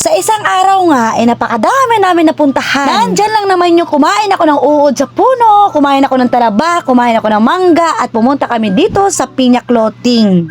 sa isang araw nga, eh napakadami namin napuntahan. Nandyan lang naman yung kumain ako ng uod sa puno, kumain ako ng talaba, kumain ako ng mangga, at pumunta kami dito sa Pinya Clothing.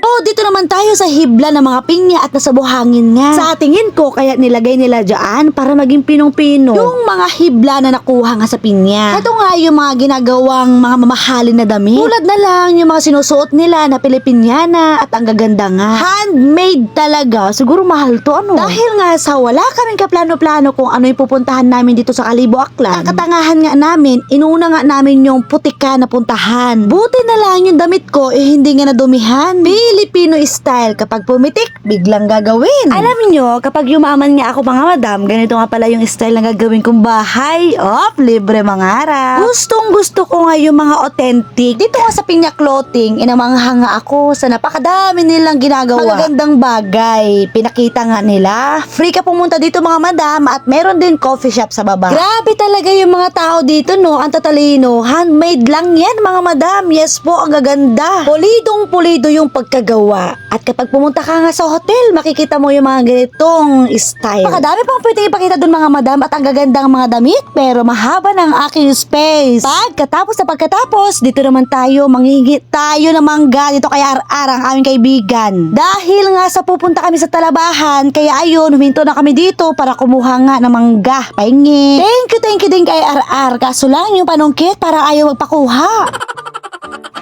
Oh, dito naman tayo sa hibla ng mga pinya at nasa buhangin nga. Sa tingin ko, kaya nilagay nila dyan para maging pinong-pino. Yung mga hibla na nakuha nga sa pinya. Ito nga yung mga ginagawang mga mamahalin na damit. Tulad na lang yung mga sinusuot nila na Pilipinyana at ang gaganda nga. Handmade talaga. Siguro mahal to ano. Dahil nga sa wala kaming kaplano-plano kung ano yung pupuntahan namin dito sa Kalibo Aklan. Ang katangahan nga namin, inuna nga namin yung putika na puntahan. Buti na lang yung damit ko eh hindi nga nadumihan. Filipino style. Kapag pumitik, biglang gagawin. Alam niyo, kapag yumaman nga ako mga madam, ganito nga pala yung style na gagawin kong bahay. Op, libre mangarap. Gustong gusto ko nga yung mga authentic. Dito nga sa Pinya Clothing, inamangha nga ako sa napakadami nilang ginagawa. Magagandang bagay. Pinakita nga nila. Free ka pumunta dito mga madam at meron din coffee shop sa baba. Grabe talaga yung mga tao dito no. Ang tatalino. Handmade lang yan mga madam. Yes po, ang gaganda. Pulidong pulido yung pagkagawa. At kapag pumunta ka nga sa hotel, makikita mo yung mga ganitong style. Pakadami pang pwede ipakita dun mga madam at ang gagandang mga damit pero mahaba ng aking space. Pagkatapos na pagkatapos, dito naman tayo manghingi tayo ng mangga dito kay RR ang aming kaibigan. Dahil nga sa pupunta kami sa talabahan, kaya ayun, huminto na kami dito para kumuha nga ng mangga. Pahingi. Thank you, thank you din kay RR. Kaso lang yung panungkit para ayaw magpakuha.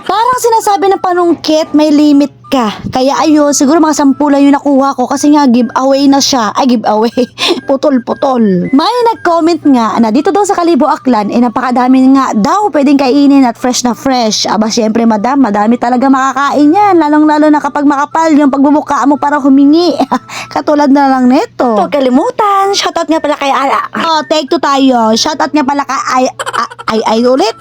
Parang sinasabi ng panungkit may limit ka. Kaya ayun, siguro mga sampu lang yung nakuha ko kasi nga giveaway na siya. Ay, giveaway. Putol-putol. May nag-comment nga na dito daw sa Kalibo Aklan, eh napakadami nga daw pwedeng kainin at fresh na fresh. Aba, syempre madam, madami talaga makakain yan. Lalong-lalo na kapag makapal yung pagbubuka mo para humingi. Katulad na lang nito. Huwag kalimutan. Shoutout nga pala kay Ala. Oh, take two tayo. Shoutout nga pala kay Ay, Ay, Ay, ay ulit.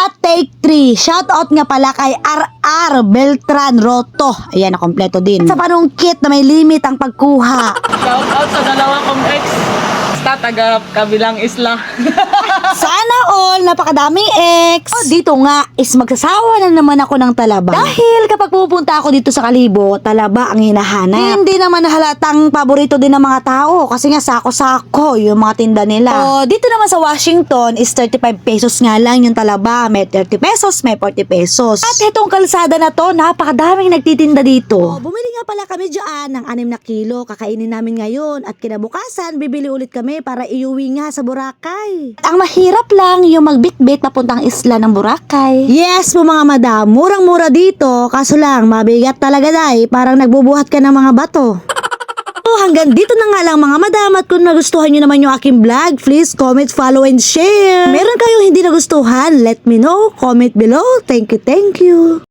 At take 3, shoutout nga pala kay RR Beltran Roto. Ayan, na kompleto din. Sa panungkit na may limit ang pagkuha. Shout out sa dalawa kong ex. Basta taga kabilang isla. Sana all, napakadaming ex. Oh, dito nga is magsasawa na naman ako ng talaba. Dahil kapag pupunta ako dito sa Kalibo, talaba ang hinahanap. Hindi naman halatang paborito din ng mga tao kasi nga sako-sako yung mga tinda nila. Oh, dito naman sa Washington is 35 pesos nga lang yung talaba. May 30 pesos, may 40 pesos. At itong kalsada na to, napakadaming nagtitinda dito. Oh, bumili nga pala kami dyan ng 6 na kilo. Kakainin namin ngayon at kinabukasan, bibili ulit kami para iuwi nga sa Boracay. Ang mahirap lang yung magbitbit papuntang isla ng Boracay. Yes po mga madam, murang-mura dito. Kaso lang, mabigat talaga dahil parang nagbubuhat ka ng mga bato. So hanggang dito na nga lang mga madam at kung nagustuhan nyo naman yung aking vlog, please comment, follow, and share. Meron kayong hindi nagustuhan, let me know. Comment below. Thank you, thank you.